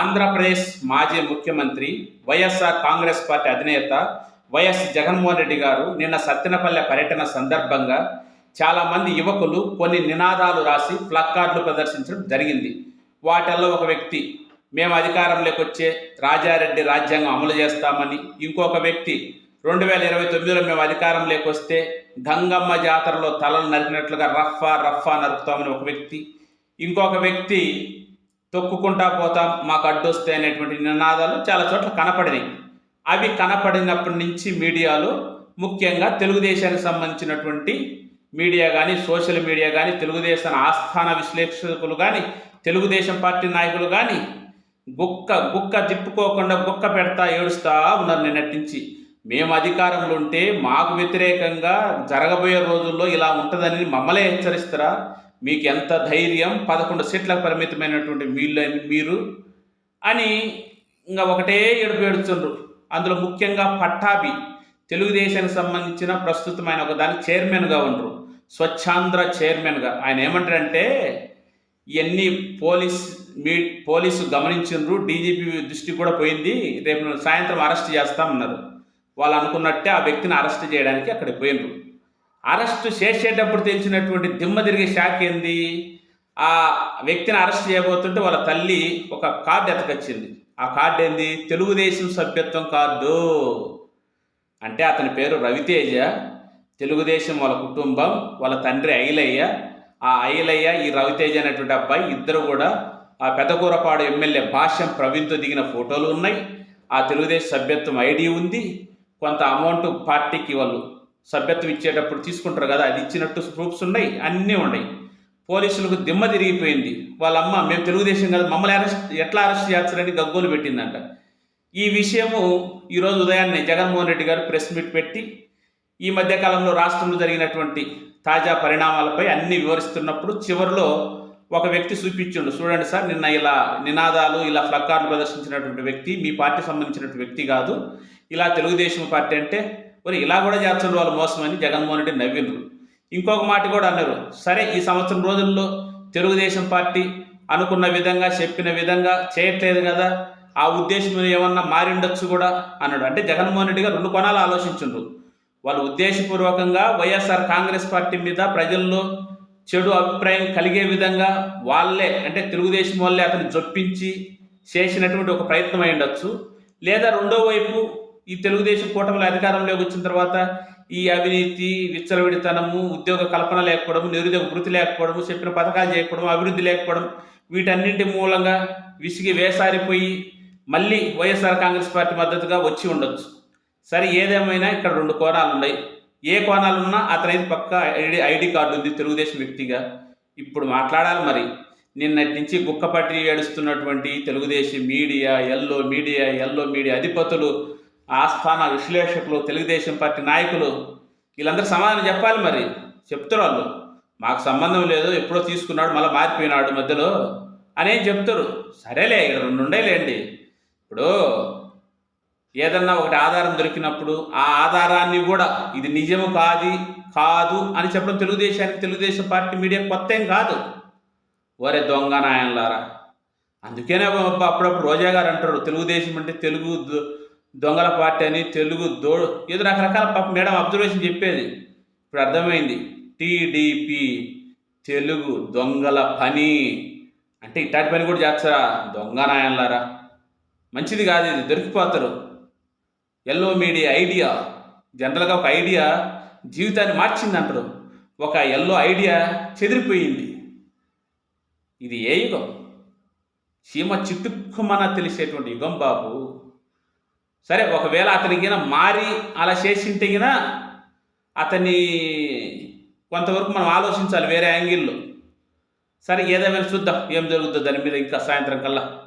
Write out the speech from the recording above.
ఆంధ్రప్రదేశ్ మాజీ ముఖ్యమంత్రి YSR Congress party అధినేత వైఎస్ జగన్మోహన్ రెడ్డి గారు నిన్న సత్తెనపల్లె పర్యటన సందర్భంగా చాలామంది యువకులు కొన్ని నినాదాలు రాసి ప్లక్కార్డులు ప్రదర్శించడం జరిగింది. వాటిల్లో ఒక వ్యక్తి మేము అధికారంలోకి వచ్చే రాజారెడ్డి రాజ్యాంగం అమలు చేస్తామని ఇంకొక వ్యక్తి రెండు వేల ఇరవై తొమ్మిదిలో మేము అధికారంలోకి వస్తే గంగమ్మ జాతరలో తలలు నరికినట్లుగా రఫ్ఫా రఫ్ఫా నరుకుతామని ఒక వ్యక్తి ఇంకొక వ్యక్తి తొక్కుకుంటా పోతాం మాకు అడ్డొస్తే అనేటువంటి నినాదాలు చాలా చోట్ల కనపడినాయి. అవి కనపడినప్పటి నుంచి మీడియాలో ముఖ్యంగా తెలుగుదేశానికి సంబంధించినటువంటి మీడియా కానీ సోషల్ మీడియా కానీ తెలుగుదేశం ఆస్థాన విశ్లేషకులు కానీ తెలుగుదేశం పార్టీ నాయకులు కానీ గుక్క గుక్క తిప్పుకోకుండా గుక్క పెడతా ఏడుస్తా ఉన్నారు నిన్నటించి మేము అధికారంలో ఉంటే మాకు వ్యతిరేకంగా జరగబోయే రోజుల్లో ఇలా ఉంటుందని మమ్మలే హెచ్చరిస్తారా? మీకు ఎంత ధైర్యం పదకొండు సీట్లకు పరిమితమైనటువంటి మీళ్ళు మీరు అని ఇంకా ఒకటే ఏడుపు ఏడుచుండ్రు అందులో ముఖ్యంగా పట్టాభి తెలుగుదేశానికి సంబంధించిన ప్రస్తుతమైన ఒక దానికి చైర్మన్గా ఉండరు. స్వచ్ఛాంధ్ర చైర్మన్గా. ఆయన ఏమంటారంటే ఇవన్నీ పోలీస్ మీ పోలీసు గమనించిండ్రు డీజీపీ దృష్టి కూడా పోయింది రేపు సాయంత్రం అరెస్ట్ చేస్తామన్నారు. వాళ్ళు అనుకున్నట్టే ఆ వ్యక్తిని అరెస్ట్ చేయడానికి అక్కడికి పోయినరు అరెస్ట్ చేసేటప్పుడు తెలిసినటువంటి దిమ్మ తిరిగే షాక్ ఏంది? ఆ వ్యక్తిని అరెస్ట్ చేయబోతుంటే వాళ్ళ తల్లి ఒక కార్డు ఎతకొచ్చింది. ఆ కార్డు ఏంది? తెలుగుదేశం సభ్యత్వం కార్డు. అంటే అతని పేరు రవితేజ. తెలుగుదేశం వాళ్ళ కుటుంబం వాళ్ళ తండ్రి ఐలయ్య ఆ ఐలయ్య ఈ రవితేజ అనేటువంటి అబ్బాయి ఇద్దరు కూడా ఆ పెదకూరపాడు ఎమ్మెల్యే భాష్యం ప్రవీణ్తో దిగిన ఫోటోలు ఉన్నాయి. ఆ తెలుగుదేశం సభ్యత్వం ఐడి ఉంది. కొంత అమౌంట్ పార్టీకి వాళ్ళు సభ్యత్వం ఇచ్చేటప్పుడు తీసుకుంటారు కదా అది ఇచ్చినట్టు ప్రూఫ్స్ ఉన్నాయి అన్నీ ఉన్నాయి. పోలీసులకు దిమ్మ తిరిగిపోయింది. వాళ్ళ అమ్మ మేము తెలుగుదేశం కదా మమ్మల్ని అరెస్ట్ ఎట్లా అరెస్ట్ చేస్తారని గగ్గోలు పెట్టిందంట. ఈ విషయము ఈరోజు ఉదయాన్నే జగన్మోహన్ రెడ్డి గారు ప్రెస్ మీట్ పెట్టి ఈ మధ్యకాలంలో రాష్ట్రంలో జరిగినటువంటి తాజా పరిణామాలపై అన్ని వివరిస్తున్నప్పుడు చివరిలో ఒక వ్యక్తి చూపించుండు. చూడండి సార్ నిన్న ఇలా నినాదాలు ఇలా ఫ్లక్కార్లు ప్రదర్శించినటువంటి వ్యక్తి మీ పార్టీ సంబంధించినటువంటి వ్యక్తి కాదు. ఇలా తెలుగుదేశం పార్టీ అంటే మరి ఇలా కూడా చేస్తున్నారు వాళ్ళు మోసమని జగన్మోహన్ రెడ్డి నవ్విండ్రు. ఇంకొక మాట కూడా అన్నారు. సరే ఈ సంవత్సరం రోజుల్లో తెలుగుదేశం పార్టీ అనుకున్న విధంగా చెప్పిన విధంగా చేయట్లేదు కదా ఆ ఉద్దేశం ఏమన్నా మారిండొచ్చు కూడా అన్నాడు. అంటే జగన్మోహన్ రెడ్డి గారు రెండు కోణాలు ఆలోచించుండ్రు. వాళ్ళు ఉద్దేశపూర్వకంగా వైఎస్ఆర్ కాంగ్రెస్ పార్టీ మీద ప్రజల్లో చెడు అభిప్రాయం కలిగే విధంగా వాళ్ళే అంటే తెలుగుదేశం వాళ్ళే అతను జొప్పించి చేసినటువంటి ఒక ప్రయత్నం అయి ఉండొచ్చు. లేదా రెండో వైపు ఈ తెలుగుదేశం కూటమిలో అధికారంలోకి వచ్చిన తర్వాత ఈ అవినీతి విచ్చలవిడితనము ఉద్యోగ కల్పన లేకపోవడం నిరుద్యోగ వృత్తి లేకపోవడం చెప్పిన పథకాలు చేయకపోవడం అభివృద్ధి లేకపోవడం వీటన్నింటి మూలంగా విసిగి వేసారిపోయి మళ్ళీ వైఎస్ఆర్ కాంగ్రెస్ పార్టీ మద్దతుగా వచ్చి ఉండొచ్చు. సరే ఏదేమైనా ఇక్కడ రెండు కోణాలు ఉన్నాయి. ఏ కోణాలు ఉన్నా అతనైతే పక్క ఐడి ఐడి కార్డు ఉంది తెలుగుదేశం వ్యక్తిగా. ఇప్పుడు మాట్లాడాలి మరి. నిన్నటి నుంచి గుక్కపట్టి ఏడుస్తున్నటువంటి Telugu Desam media yellow media yellow media అధిపతులు ఆస్థాన విశ్లేషకులు తెలుగుదేశం పార్టీ నాయకులు వీళ్ళందరూ సమాధానం చెప్పాలి మరి. చెప్తారు వాళ్ళు. మాకు సంబంధం లేదు ఎప్పుడో తీసుకున్నాడు మళ్ళీ మారిపోయినాడు మధ్యలో అనేం చెప్తారు? సరేలే ఇక్కడ రెండు ఉండేలేండి. ఇప్పుడు ఏదన్నా ఒకటి ఆధారం దొరికినప్పుడు ఆ ఆధారాన్ని కూడా ఇది నిజము కాది కాదు అని చెప్పడం తెలుగుదేశానికి తెలుగుదేశం పార్టీ మీడియా కొత్త ఏం కాదు. వరే దొంగ నాయనలారా. అందుకనే అప్పుడప్పుడు రోజా గారు అంటారు తెలుగుదేశం అంటే తెలుగు దొంగల పార్టీ అని తెలుగు దోడు ఏదో రకరకాల పాప మేడం అబ్జర్వేషన్ చెప్పేది. ఇప్పుడు అర్థమైంది. టీడీపీ తెలుగు దొంగల పని. అంటే ఇట్లాంటి పని కూడా చేస్తారా? దొంగ నాయనలారా? మంచిది కాదు ఇది దొరికిపోతారు. Yellow media idea. జనరల్గా ఒక ఐడియా జీవితాన్ని మార్చింది అంటారు ఒక ఎల్లో ఐడియా చెదిరిపోయింది. ఇది ఏ యుగం? చీమ చిట్టుక్కుమన తెలిసేటువంటి యుగం బాబు. సరే ఒకవేళ అతనికి మారి అలా చేసింటే గిన అతన్ని కొంతవరకు మనం ఆలోచించాలి వేరే యాంగిల్లో. సరే ఏదేమైనా చూద్దాం ఏం జరుగుతుందో దాని మీద ఇంకా సాయంత్రం కల్లా.